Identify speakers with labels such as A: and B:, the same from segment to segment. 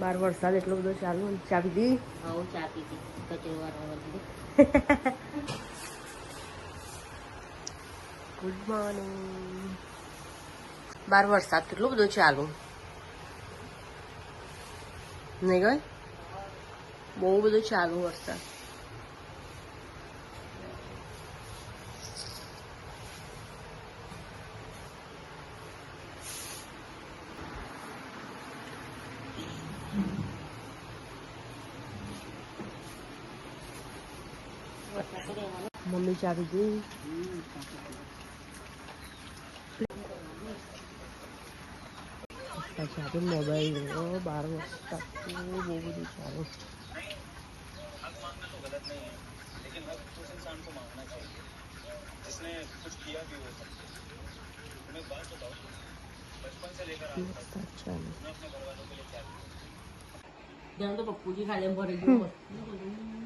A: બાર વરસાદ એટલો બધો ચાલુ ચાપી ચા પીધી?
B: આવું ચા પીધી. કચરો
A: ગુડ મોર્નિંગ બાર વરસાદ કેટલો બધો ચાલુ. નહીં ગઈ બહુ બધો ચાલુ વરસાદ. મમ્મી ચા પીધી પછી આપણે મોબાઈલ બાર બહુ બધું
B: તો પપ્પુજી ખાલી ભરી ગયું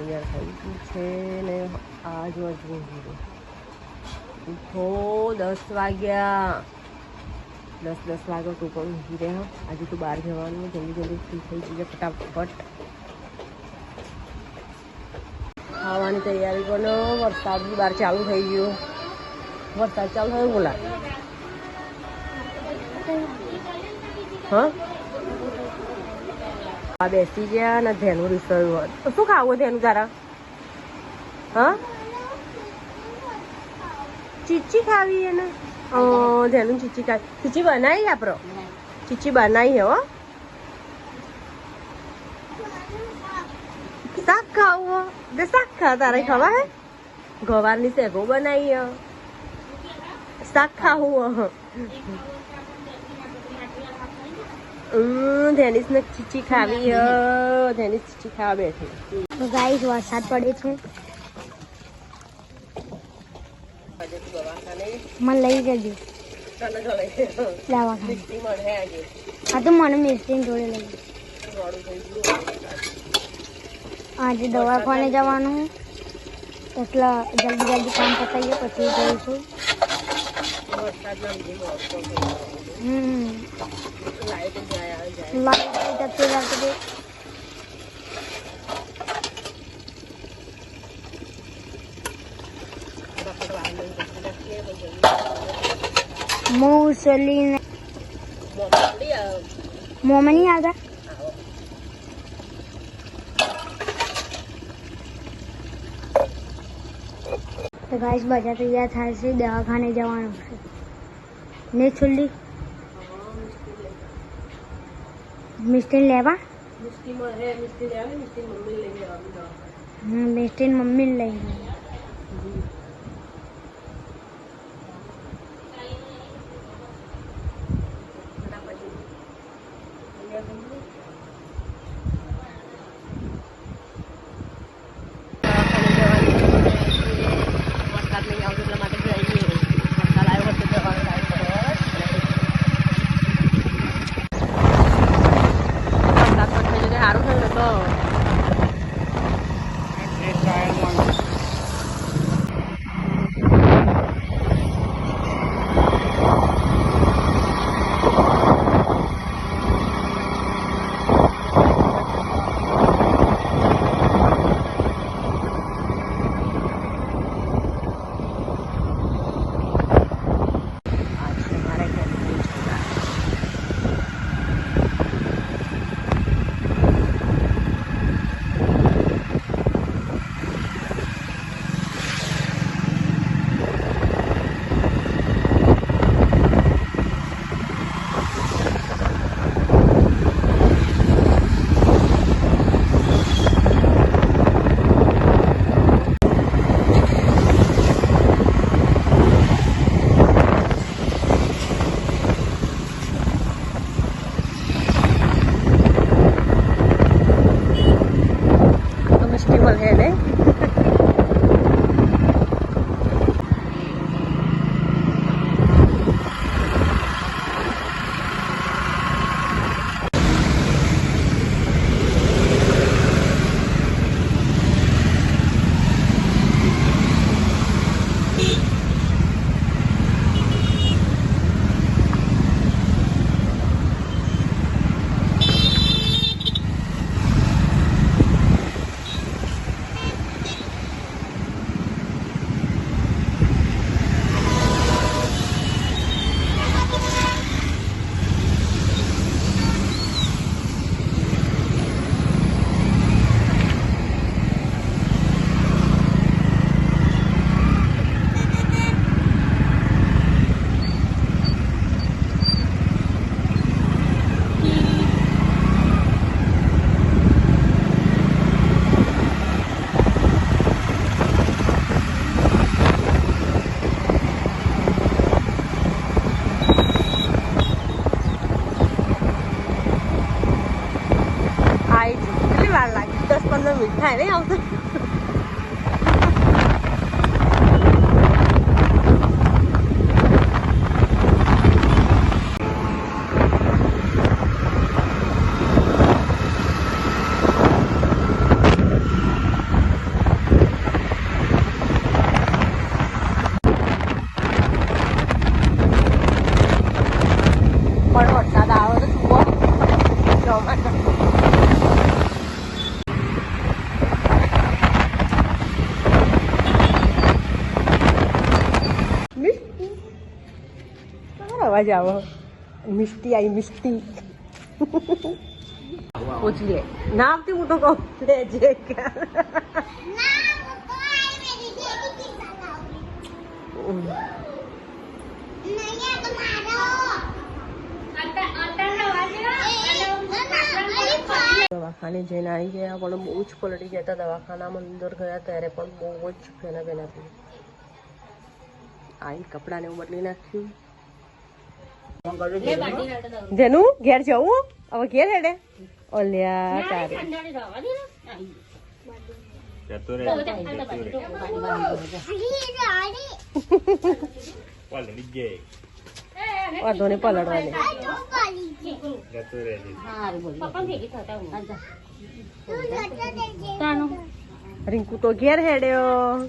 A: તૈયાર થઈ ગયું છે ને આ જો હજુ ઉઠો, દસ વાગ્યા. દસ દસ વાગ્યા તું પણ ઊંઘી રહ્યા આજે તો બહાર જવાનું, જલ્દી જલ્દી ફ્રી થઈ જઈએ ફટાફટ. ખાવાની તૈયારી કરો વરસાદ બી બહાર ચાલુ થઈ ગયો. વરસાદ ચાલુ થયો બોલા. હા? બેસી ગયા અને ધેનું રીસર્યું હોત શું ખાવું ધેનું તારા ચીચી ખાવી એને? ધેનું ચીચી ખાવી ચીચી બનાવી આપડો ચીચી બનાવી હો. શાક ખાવું તે શાક ખા, તારે ખવા હે? ગવારની શેગો બનાવી શાક ખાવું હો ધેનિસ ને ચીચી ખાવી
C: વરસાદ પડે છે. મને લઈ જજો. હા, તો મને મિસ્ત્રી જોડે લઈ. આજે દવાખાને જવાનું. એટલે જલ્દી જલ્દી કામ પતાવીએ, પછી જઈશું. હમ લાઈટ જતી રહેતી મૂસલીને મોંમાં નહીં આવતા તો ગાઈસ બધા તૈયાર થાય છે દવાખાને જવાનું છે ને છુલ્લી મિસ્ટીન લેવા
A: મિસ્ટીન મમ્મી લઈ
C: મમ્મી લઈ
A: અવાજ આવો મિસ્ટી આઈ મિસ્ટી પૂછી લે ના આવતી હું તો કહું લે જે દવાખાને જઈને આવી ગયા, પણ બહુ જ પલટી ગયા હતા. દવાખાનામાં અંદર ગયા ત્યારે પણ બહુ જ ફેના ફેના થઈ આવી કપડાને બદલી નાખ્યું. જેનું ઘેર જવું હવે ઘેર હેડે ઓલ્યા તારે
B: ને.
A: વાંધો
B: હું. તાનું.
A: રિંકુ તો ઘેર હેડ્યો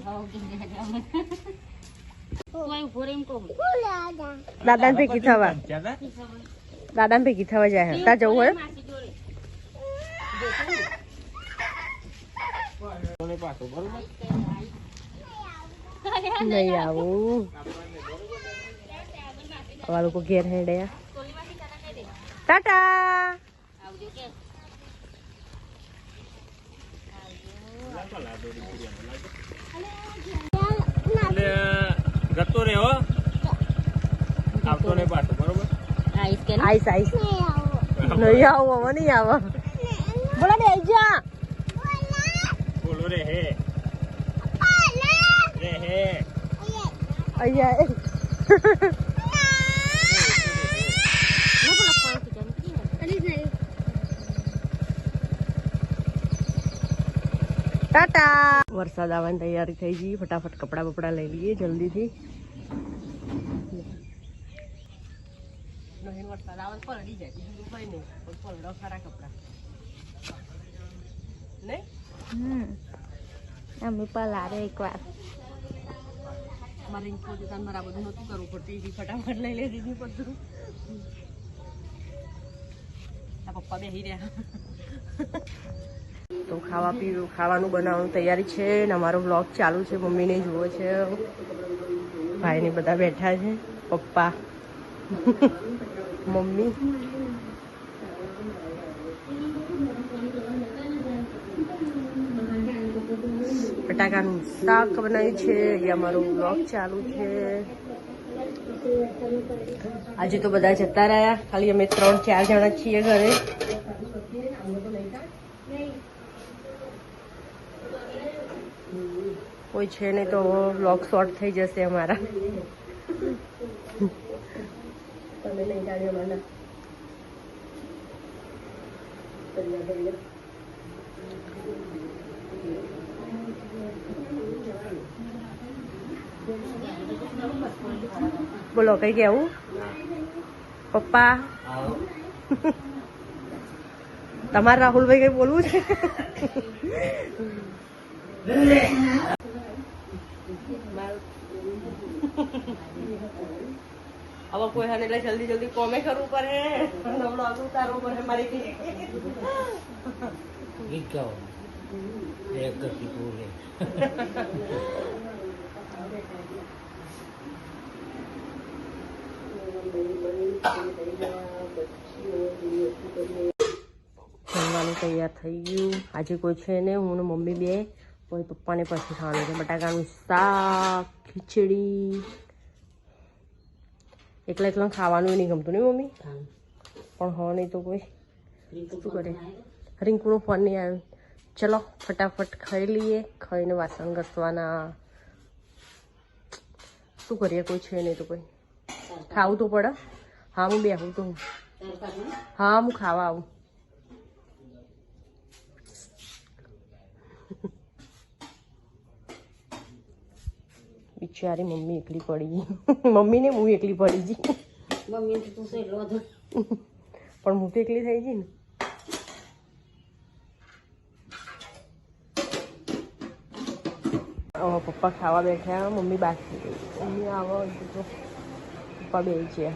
A: દાદાને ભેગી થવા. દાદા ભેગી થવા જાય તા જવું હોય? નહીં આવું. આવા લોકો ઘેર હેડ્યા ટાટા.
D: જતો રે હો. આવતો નહીં પાછો બરોબર?
B: Ice
A: ice ice. નહીં આવો હવે નહીં આવે. બોલો રે જા.
D: બોલો રે હે. રે હે.
A: અહીંયા એ.
B: ના પેલા ફળ ખીચાનું કેવું?
A: ટાટા વરસાદ આવવાની તૈયારી થઈ ગઈ. ફટાફટ કપડા બપડા લઈ લઈએ જલ્દીથી. નહીં વરસાદ આવે તો જાય. બીજું કંઈ નહીં. પણ ખરા કપડા. નહીં?
C: અમે પલારે એકવાર.
A: મારે ઇન્ફો દુકાન મારે આ બધું નહોતું કરવું પડતું. એથી ફટાફટ લઈ લેતી દીધી બધું. આ પપ્પા બેસી રહ્યા. તો ખાવા પીવું, ખાવાનું બનાવવાનું તૈયારી છે ને અમારો બ્લોગ ચાલુ છે, મમ્મીને જુઓ છે. ભાઈને બધા બેઠા છે, પપ્પા, મમ્મી. બટાકાનું શાક બનાવ્યું છે અહીંયા અમારો બ્લોગ ચાલુ છે. આજે તો બધા જતા રહ્યા, ખાલી અમે ત્રણ, ચાર જણા છીએ ઘરે. કોઈ છે નહીં તો બ્લોગ શોર્ટ થઈ જશે અમારા તમે નહીં જાણ્યો મને બોલો કઈ કેવું પપ્પા તમારે રાહુલભાઈ કઈ બોલવું છે હવે કોઈ હાને એટલે જલ્દી જલ્દી કોમે કરવું પડે. નવડો આગળ ઉતારવું પડે મારી
E: ગીત ગાઓ એક કરતી બોલે.
A: જમવાનું તૈયાર થઈ ગયું. આજે કોઈ છે ને હું ને મમ્મી બે. કોઈ પપ્પાને પછી ખાવાનું છે બટાકાનું શાક ખીચડી એકલા એકલા ખાવાનું નહીં ગમતું નહીં મમ્મી પણ હો નહીં તો કોઈ શું કરે રિંકુનો ફોન નહીં આવ્યો ચલો ફટાફટ ખાઈ લઈએ ખાઈને વાસણ ઘસવાના શું કરીએ કોઈ છે નહીં તો કોઈ ખાવું તો પડે હા હું બેહું તો હા હું ખાવા આવું બિચારી મમ્મી એકલી પડી ગઈ. મમ્મીને હું એકલી પડી ગઈ.
B: મમ્મી તું
A: પણ હું તો એકલી થઈ ગઈ ને. પપ્પા ખાવા બેઠા મમ્મી બાકી મમ્મી આવો તો. પપ્પા બે છે